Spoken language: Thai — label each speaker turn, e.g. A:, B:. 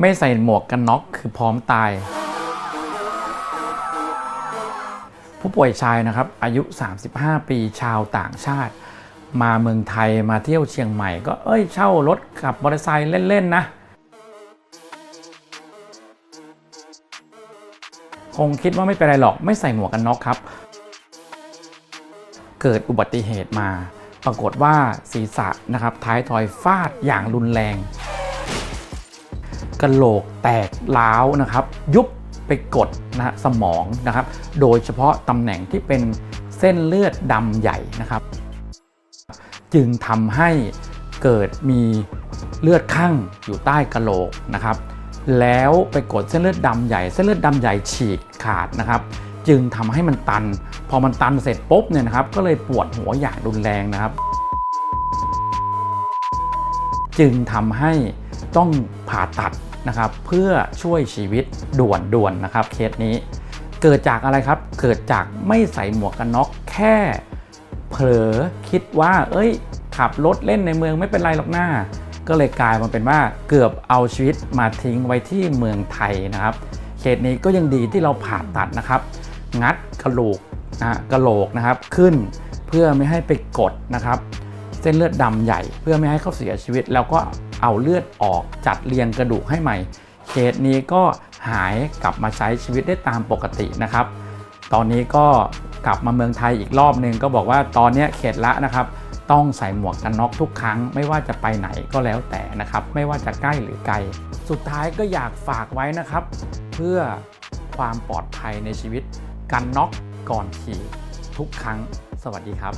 A: ไม่ใส่หมวกกันน็อกคือพร้อมตาย ผู้ป่วยชายนะครับ อายุ 35 ปีชาวต่างชาติ มาเมืองไทยมาเที่ยวเชียงใหม่ ก็เอ้ยเช่ารถขับมอเตอร์ไซค์เล่น ๆ นะคงคิดว่าไม่เป็นไรหรอกไม่ใส่หมวกกันน็อกครับ เกิดอุบัติเหตุมา ปรากฏว่าศีรษะนะครับท้ายทอยฟาดอย่างรุนแรง กระโหลกแตกล้าวนะครับ ยุบไปกดนะฮะสมองนะครับ โดยเฉพาะตำแหน่งที่เป็นเส้นเลือดดำใหญ่นะครับ จึงทำให้เกิดมีเลือดข้างอยู่ใต้กระโหลกนะครับ แล้วไปกดเส้นเลือดดำใหญ่ เส้นเลือดดำใหญ่ฉีกขาดนะครับจึงทำให้มันตัน พอมันตันเสร็จปุ๊บเนี่ยนะครับ ก็เลยปวดหัวอย่างรุนแรงนะครับ จึงทำให้ต้องผ่าตัด นะครับเพื่อช่วยชีวิตด่วนๆนะครับเคสนี้ เกิดจากอะไรครับ เกิดจากไม่ใส่หมวกกันน็อกแค่เผลอคิดว่า เอ้ย ขับรถเล่นในเมืองไม่เป็นไรหรอกหน้า ก็เลยกลายมาเป็นว่าเกือบเอาชีวิตมาทิ้งไว้ที่เมืองไทยนะครับเคสนี้ก็ยังดีที่เราผ่าตัดนะครับ งัดกระโหลกนะกระโหลกนะครับขึ้นเพื่อไม่ให้ไปกดนะครับ เส้นเลือดดำใหญ่ เพื่อไม่ให้เขาเสียชีวิต แล้วก็ เอาเลือดออกจัดเรียงกระดูกให้ใหม่ เคสนี้ก็หายกลับมาใช้ชีวิตได้ตามปกตินะครับ ตอนนี้ก็กลับมาเมืองไทยอีกรอบหนึ่งก็บอกว่าตอนนี้เข็ดละนะครับ ต้องใส่หมวกกันน็อกทุกครั้ง ไม่ว่าจะไปไหนก็แล้วแต่นะครับ ไม่ว่าจะใกล้หรือไกล สุดท้ายก็อยากฝากไว้นะครับ เพื่อความปลอดภัยในชีวิตกันน็อกก่อนขี่ทุกครั้ง สวัสดีครับ